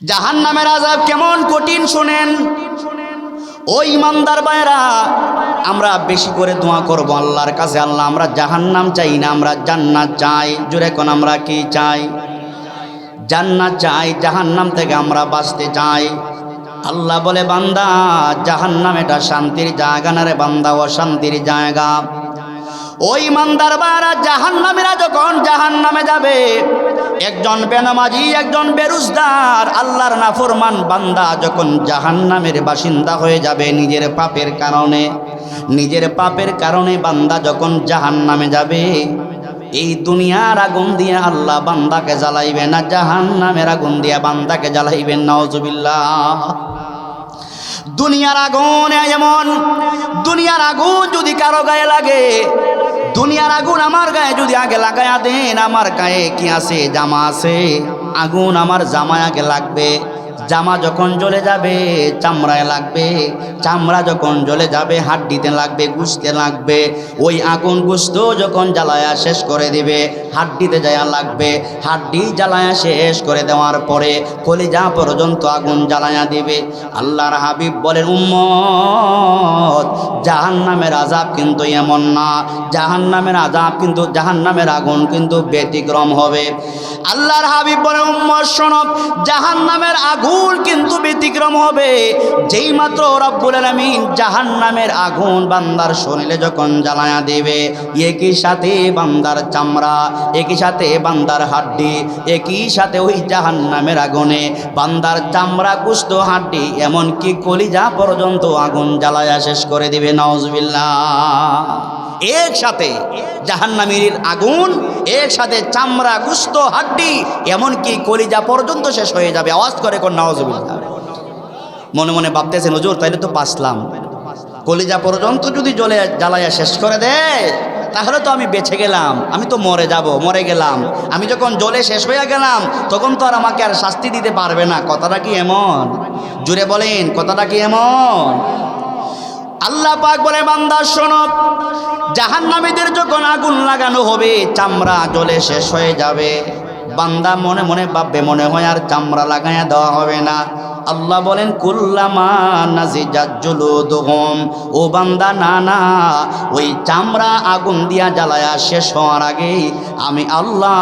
জাহান নামের আজাব কেমন কঠিন শোনেন। ওই ইমানদার ভাইরা আমরা বেশি করে দোয়া করব আল্লাহর কাছে। আল্লাহ, আমরা জাহান্নাম চাই না, আমরা জান্নাত চাই। জোরে কোন আমরা কি চাই? জান্নাত চাই, জাহান্নাম থেকে আমরা বাঁচতে চাই। আল্লাহ বলে, বান্দা, জাহান্নাম এটা শান্তির জায়গা না রে বান্দা, অশান্তির জায়গা। ওই ইমানদার বারা জাহান্নামীরা যখন জাহান্নামে যাবে একজন বেনামাজি, একজন বেরুজদার। আল্লাহর নাফরমান বান্দা যখন জাহান্নামের বাসিন্দা হয়ে যাবে নিজের পাপের কারণে, নিজের পাপের কারণে বান্দা যখন জাহান্নামে যাবে, এই দুনিয়ার আগুন দিয়ে আল্লাহ বান্দাকে জ্বালাইবে না জাহান নামের আগুন দিয়ে বান্দাকে জ্বালাইবেন নওজুবিল্লাহ দুনিয়ার আগুন যেমন দুনিয়ার আগুন যদি কারও গায়ে লাগে দুনিয়ার আগুন আমার গায়ে যদি আগে লাগায়া দেন, আমার গায়ে কি আছে? জামা আছে। আগুন আমার জামায় আগে লাগবে। জামা যখন জ্বলে যাবে, চামড়ায় লাগবে। চামড়া যখন জ্বলে যাবে, হাড্ডিতে লাগবে গুছতে লাগবে। ওই আগুন গুস্ত যখন জ্বালায়া শেষ করে দিবে, হাড্ডিতে যায়া লাগবে। হাড্ডি জ্বালায়া শেষ করে দেওয়ার পরে কলিজা পর্যন্ত আগুন জ্বালায়া দিবে। আল্লাহর হাবিব বলেন, উম্মত, জাহান্নামের আজাব কিন্তু এমন না। জাহান্নামের আজাব কিন্তু, জাহান্নামের আগুন কিন্তু ব্যতিক্রম হবে। আল্লাহর হাবিব বলেন, উম্মত শোনব জাহান্নামের আগুন কিন্তু ব্যতিক্রম হবে। যেই মাত্র রব্বুল আলামিন জাহান্নামের আগুন বান্দার শরীরে যখন জ্বালায়া দেবে, একই সাথে বান্দার চামড়া, একই সাথে বান্দার হাড্ডি, একই সাথে ওই জাহান নামের আগুনে বান্দার চামড়া কুস্ত হাড্ডি, এমনকি কলিজা পর্যন্ত আগুন জ্বালায়া শেষ করে দিবে। নওজবিল্লাহ একসাথে জাহান্নামীর আগুন এর সাথে চামড়া গুস্ত হাড্ডি, এমনকি কলিজা পর্যন্ত শেষ হয়ে যাবে। আওয়াজ করে কোন নওয়াজবিল্লাহ মনে মনে ভাবতেছেন, হুজুর, তাইলে তো পাসলাম কলিজা পর্যন্ত যদি জলে জ্বালাইয়া শেষ করে দেয় তাহলে তো আমি বেঁচে গেলাম। আমি তো মরে যাব, মরে গেলাম। আমি যখন জলে শেষ হয়ে গেলাম, তখন তো আর আমাকে আর শাস্তি দিতে পারবে না। কথাটা কি এমন? জুড়ে বলেন, কথাটা কি এমন? আল্লাহ পাক বলে, বান্দা, শোনো, জাহান্নামীদের যখন আগুন লাগানো হবে, চামড়া জ্বলে শেষ হয়ে যাবে। বান্দা মনে মনে ভাববে, মনে হয় আর চামড়া লাগাইয়া দেওয়া হবে না। আল্লাহ বলেন, কুল্লামা নাজিজাজ্জুলুদুহুম ও বান্দা, না না, ওই চামড়া আগুন দিয়া জ্বালায়া শেষ হওয়ার আগেই আমি আল্লাহ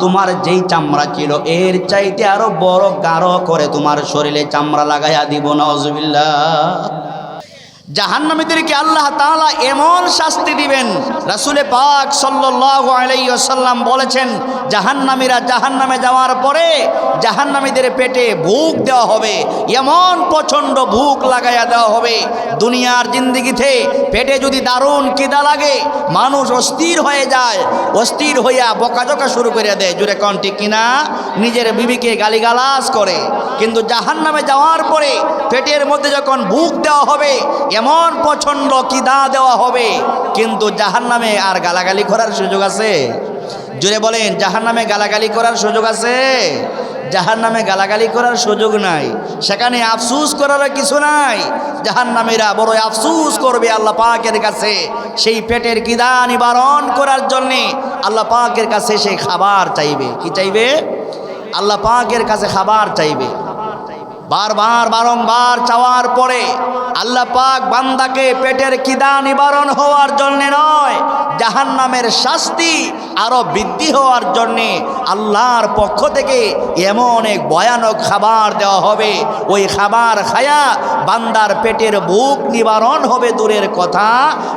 তোমার যেই চামড়া ছিল, এর চাইতে আরও বড় গাঢ় করে তোমার শরীরে চামড়া লাগাইয়া দিব নজবিল্লা জাহান্নামীদেরকে আল্লাহ তাআলা এমন শাস্তি দিবেন। রাসূলে পাক ওয়াসাল্লাম বলেছেন, জাহান্নামীরা জাহান্নামে যাওয়ার পরে জাহান্নামীদের পেটে ভুক দেওয়া হবে। এমন প্রচণ্ড ভুক লাগাইয়া দেওয়া হবে। দুনিয়ার জিন্দিগিতে পেটে যদি দারুণ কিদা লাগে, মানুষ অস্থির হয়ে যায়, অস্থির হইয়া বকাঝকা শুরু করে দেয়। জুড়ে কন, ঠিক কিনা নিজের বিবিকে গালিগালাজ করে। কিন্তু জাহান্নামে যাওয়ার পরে পেটের মধ্যে যখন ভুক দেওয়া হবে এমন প্রচণ্ড কিদা দেওয়া হবে, কিন্তু জাহান্নামে আর গালাগালি করার সুযোগ আছে। জুড়ে বলেন, জাহান্নামে গালাগালি করার সুযোগ আছে? জাহান নামে গালাগালি করার সুযোগ নাই। সেখানে আফসুস করার কিছু নাই। জাহান নামেরা বড় আফসুস করবে আল্লাহ পাকের কাছে সেই পেটের কিদা নিবারণ করার জন্যে। আল্লাহ পাকের কাছে সেই খাবার চাইবে। কি চাইবে? আল্লাহ পাকের কাছে খাবার চাইবে। বারবার, বারংবার চাওয়ার পরে আল্লাহ পাক বান্দাকে পেটের কিদা নিবারণ হওয়ার জন্য নয় জাহান নামের শাস্তি আরও বৃদ্ধি হওয়ার জন্যে আল্লাহর পক্ষ থেকে এমন এক ভয়ানক খাবার দেওয়া হবে। ওই খাবার খায়া বান্দার পেটের ভুক নিবারণ হবে দূরের কথা,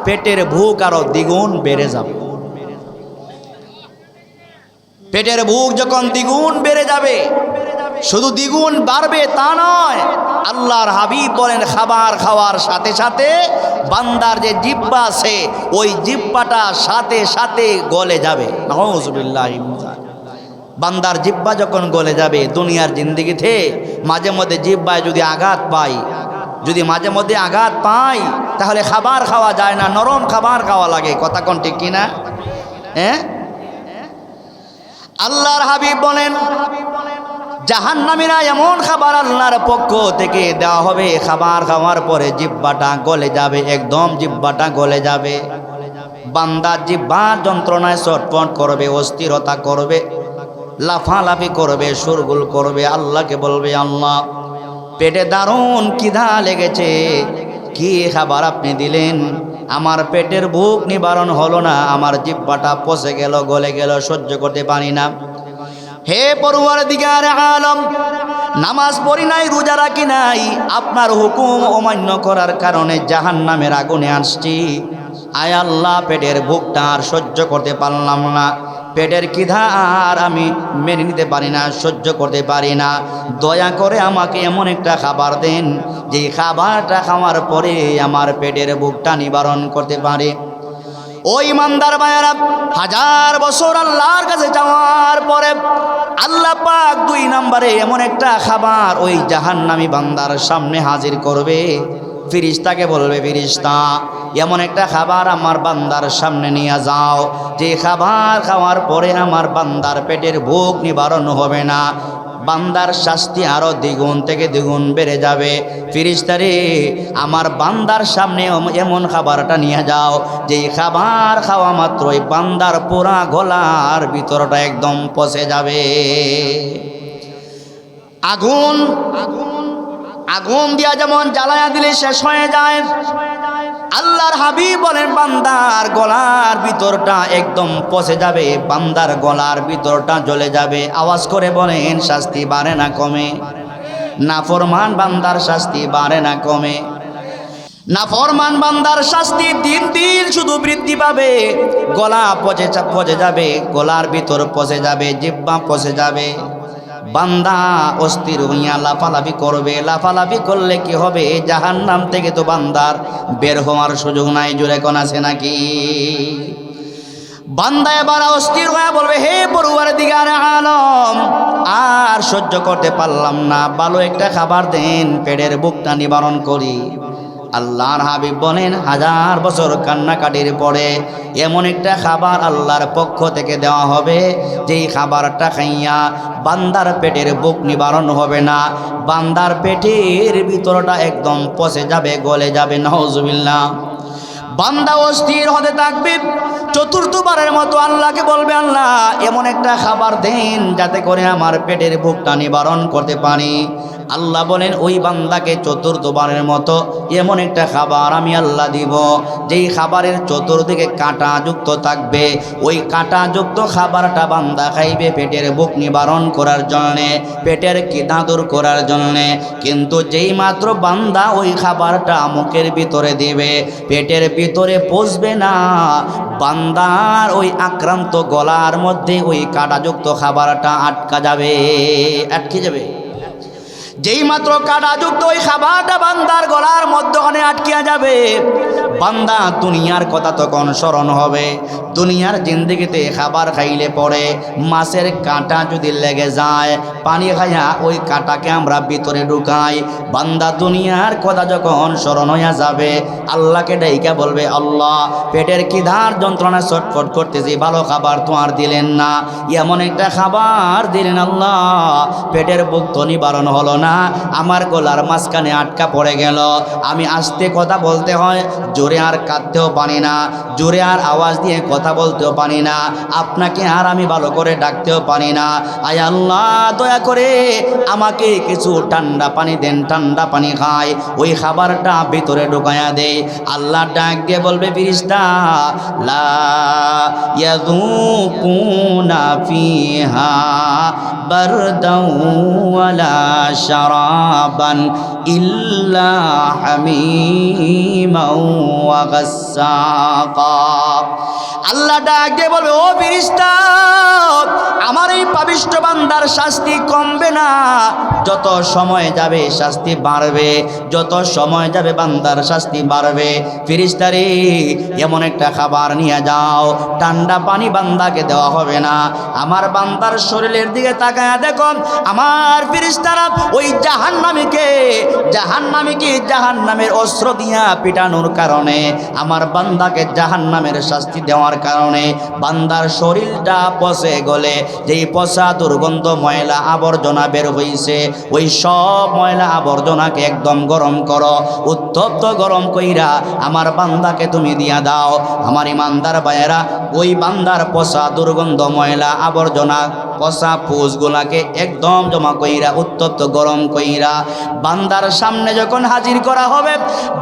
পেটের ভুক আরও দ্বিগুণ বেড়ে যাবে। পেটের ভুক যখন দ্বিগুণ বেড়ে যাবে শুধু দ্বিগুণ বাড়বে তা নয়, আল্লাহর হাবিব বলেন, খাবার খাওয়ার সাথে সাথে বান্দার যে জিব্বা আছে, ওই জিব্বাটা সাথে সাথে গলে যাবে। বান্দার জিব্বা যখন গলে যাবে, দুনিয়ার জিন্দিগিতে মাঝে মধ্যে জিব্বায় যদি আঘাত পাই, যদি মাঝে মধ্যে আঘাত পাই, তাহলে খাবার খাওয়া যায় না, নরম খাবার খাওয়া লাগে। কথা কোন ঠিক কিনা হ্যাঁ? আল্লাহর হাবিব বলেন জাহান্নামীরা এমন খাবার আল্লাহর পক্ষ থেকে দেওয়া হবে, খাবার খাওয়ার পরে জিব্বাটা গলে যাবে, একদম জিব্বাটা গলে যাবে। বান্দা জিব্বা যন্ত্রণায় চটপট করবে, অস্থিরতা করবে, লাফালাফি করবে সুরগুল করবে, আল্লাহকে বলবে, আল্লাহ, পেটে দারুণ কিধা লেগেছে, কি খাবার আপনি দিলেন? আমার পেটের বুক নিবারণ হলো না, আমার জিব্বাটা পচে গেল, গলে গেল, সহ্য করতে পারি না। হে পড়ুয়ার দিকে আলম, নামাজ পড়ি নাই, রোজা রাখি নাই, আপনার হুকুম অমান্য করার কারণে জাহান নামের আগুনে আসছি। আয় আল্লাহ, পেটের ভুকটা আর সহ্য করতে পারলাম না। পেটের কিধা আর আমি মেনে নিতে পারি না, সহ্য করতে পারি না। দয়া করে আমাকে এমন একটা খাবার দেন যে খাবারটা খাওয়ার পরে আমার পেটের বুকটা নিবারণ করতে পারে। ওই ইমানদার মায়েরা হাজার বছর আল্লাহর কাছে যাওয়ার পরে আল্লাহ পাক দুই নম্বরে এমন একটা খাবার ওই জাহান্নামী বান্দার সামনে হাজির করবে। ফিরিস্তাকে বলবে ফিরিস্তা এমন একটা খাবার আমার বান্দার সামনে নিয়ে যাও। যে খাবার খাওয়ার পরে আমার বান্দার পেটের ভোগ নিবারণ হবে না। বান্দার শাস্তি আরও দ্বিগুণ থেকে দ্বিগুণ বেড়ে যাবে। ফিরিস্তারে, আমার বান্দার সামনে এমন খাবারটা নিয়ে যাও যে খাবার খাওয়া মাত্রই বান্দার পোড়া গলার ভিতরটা একদম পচে যাবে। আগুন আগুন দিয়া যেমন জ্বালায়া দিলে শেষ হয়ে যায়। আল্লাহর হাবিব বলেন, বান্দার গলার ভিতরটা একদম পচে যাবে, বান্দার গলার ভিতরটা জ্বলে যাবে। আওয়াজ করে বলেন, শাস্তি বাড়ে না কমে। না ফরমান বান্দার শাস্তি বাড়ে না কমে। না ফরমান বান্দার শাস্তি দিন দিন শুধু বৃদ্ধি পাবে। গলা পচে পচে যাবে, গলার ভিতর পচে যাবে, জিব্বা পচে যাবে। বান্দা অস্থির হইয়া লাফালাফি করবে, লাফালাফি করলে কি হবে? জাহান নাম থেকে তো বান্দার বের হওয়ার সুযোগ নাই, জোরে কোন আছে নাকি? বান্দা এবার অস্থির হয়ে বলবে, হে পড়ুয়ার দিগার আলম, আর সহ্য করতে পারলাম না, ভালো একটা খাবার দেন, পেটের বুকটা নিবারণ করি। আল্লাহর হাবিব বলেন, হাজার বছর কান্নাকাটির পরে এমন একটা খাবার আল্লাহর পক্ষ থেকে দেওয়া হবে, যেই খাবারটা খাইয়া বান্দার পেটের বুক নিবারণ হবে না। বান্দার পেটের ভিতরটা একদম পচে যাবে, গলে যাবে নজবিল্লা বান্দা অস্থির হতে থাকবে, চতুর্থবারের মতো আল্লাহকে বলবে, আল্লাহ, এমন একটা খাবার দেন যাতে করে আমার পেটের ভুকটা নিবারণ করতে পারি। আল্লাহ বলেন, ওই বান্দাকে চতুর্থবারের মতো এমন একটা খাবার আমি আল্লাহ দিব, যেই খাবারের চতুর্দিকে কাঁটা যুক্ত থাকবে। ওই কাঁটা যুক্ত খাবারটা বান্দা খাইবে পেটের বুক নিবারণ করার জন্যে, পেটের কিদা দূর করার জন্যে। কিন্তু যেই মাত্র বান্দা ওই খাবারটা মুখের ভিতরে দিবে, পেটের ভিতরে পচবে না। বান্দার ওই আক্রান্ত গলার মধ্যে ওই কাঁটাযুক্ত খাবারটা আটকা যাবে, আটকে যাবে। যেই মাত্র কাটাযুক্ত ওই খাবারটা বান্দার গলার মধ্যখানে আটকিয়া যাবে। বান্দা দুনিয়ার কথা তখন স্মরণ হবে। দুনিয়ার জিন্দগিতে খাবার খাইলে পরে মাছের কাঁটা যদি লেগে যায়, পানি খাইয়া ওই কাঁটাকে আমরা ভিতরে ঢুকাই। বান্দা দুনিয়ার কথা যখন স্মরণ হইয়া যাবে, আল্লাহকে ডাইকা বলবে, আল্লাহ, পেটের কিধার যন্ত্রণা ছটফট করতেছি, ভালো খাবার তো আর দিলেন না। এমন একটা খাবার দিলেন আল্লাহ, পেটের বুক তো নিবারণ হলো না। আমার গলার মাঝখানে আটকা পড়ে গেল। আমি আসতে কথা বলতে হয়, জোরে আর কাঁদতেও পারি না, জোরে আর আওয়াজ দিয়ে কথা বলতেও পারি না, আপনাকে আর আমি ভালো করে ডাকতেও পারি না। আয় আল্লাহ, দয়া করে আমাকে কিছু ঠান্ডা পানি দেন, ঠান্ডা পানি খাই, ওই খাবারটা ভিতরে ঢুকায়া দেয় আল্লাহ ডাক দিয়ে বলবে ফিরিস্তা লা ইয়াযুকুনা ইল্লা হামিমাও ওয়া গাসসাকা আল্লাহ ডাক বলবে ও ফিরিস্তা আমার এই পাবিষ্ট বান্দার শাস্তি কমবে না। যত সময় যাবে শাস্তি বাড়বে, যত সময় যাবে বান্দার শাস্তি বাড়বে। ফিরিস্তারে, এমন একটা খাবার নিয়ে যাও, ঠান্ডা পানি বান্দাকে দেওয়া হবে না। আমার বান্দার শরীরের দিকে তাকায় দেখো, আমার ফিরিস্তারা ওই জাহান নামীকে জাহান নামীকে জাহান নামের অস্ত্র দিয়া পিটানোর কারণে, আমার বান্দাকে জাহান নামের শাস্তি দেওয়ার কারণে, বান্দার শরীরটা পচে গলে যেই পচা দুর্গন্ধ ময়লা আবর্জনা বের হইছে, ওই সব ময়লা আবর্জনাকে একদম গরম করো, উত্তপ্ত গরম কইরা আমার বান্দাকে তুমি দিয়া দাও। আমার ইমানদার ভাইয়েরা, ওই বান্দার পচা দুর্গন্ধ ময়লা আবর্জনা, পচা পুষগুলাকে একদম জমা কইরা, উত্তপ্ত গরম কইরা বান্দার সামনে যখন হাজির করা হবে,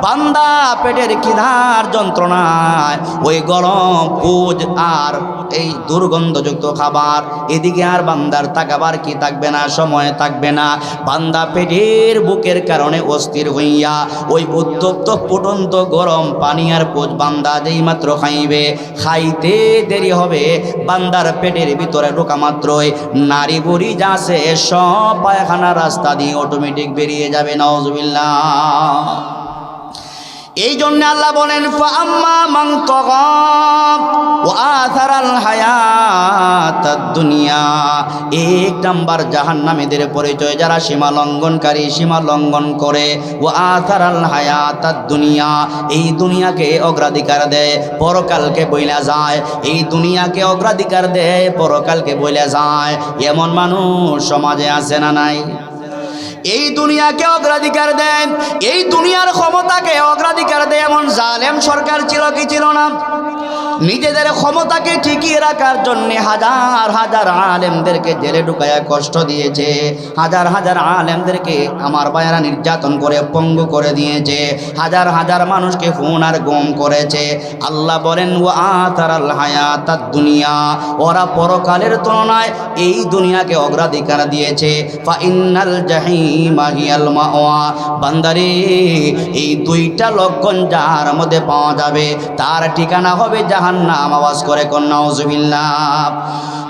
বান্দা পেটের খিদার যন্ত্রণায় ওই গরম পুজ আর এই দুর্গন্ধযুক্ত খাবার। এদিকে আর বান্দার তাকাবার কি থাকবে না, সময় থাকবে না। বান্দা পেটের বুকের কারণে অস্থির হইয়া ওই উত্তপ্ত, ফুটন্ত, গরম পানি আর পোজ বান্দা যেই মাত্র খাইবে, খাইতে দেরি হবে। বান্দার পেটের ভিতরে ঢোকা মাত্রই নারী বুড়ি যাচ্ছে সব পায়খানা রাস্তা দিয়ে অটোমেটিক বেরিয়ে যাবে নজবিল্লা এই জন্য আল্লাহ বলেন দুনিয়া। এক নাম্বার জাহান্নামীদের পরিচয়, যারা সীমা লঙ্ঘনকারী, সীমা লঙ্ঘন করে ও আথারাল হায়াত দুনিয়া। এই দুনিয়াকে অগ্রাধিকার দেয়, পরকালকে বইলা যায়। এই দুনিয়াকে অগ্রাধিকার দেয়, পরকালকে বইলা যায়। এমন মানুষ সমাজে আছে না নাই? এই দুনিয়াকে অগ্রাধিকার দেন, এই দুনিয়ার ক্ষমতাকে অগ্রাধিকার দেয় এমন জালেম সরকার ছিল কি ছিল না? নিজেদের ক্ষমতাকে টিকিয়ে রাখার জন্য হাজার হাজার আলেমদেরকে জেলে ঢুকায়া কষ্ট দিয়েছে। হাজার হাজার আলেমদেরকে আমার বায়রা নির্যাতন করে পঙ্গু করে দিয়েছে। হাজার হাজার মানুষকে খুন আর গম করেছে। আল্লাহ বলেন ও আতার আল হায়াত দুনিয়া। ওরা পরকালের তুলনায় এই দুনিয়াকে অগ্রাধিকার দিয়েছে। ফা বান্দারে, এই দুইটা লক্ষণ যার মধ্যে পাওয়া যাবে। তার ঠিকানা হবে জাহান্নাম আওয়াজ করে কন্যাউজুবিল্লাহ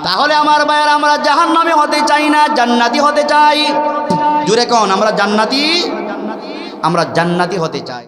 তাহলে আমার ভাইয়ের আমরা জাহান্নামে হতে চাই না, জান্নাতি হতে চাই? জুড়ে কন, আমরা জান্নাতি আমরা জান্নাতি হতে চাই।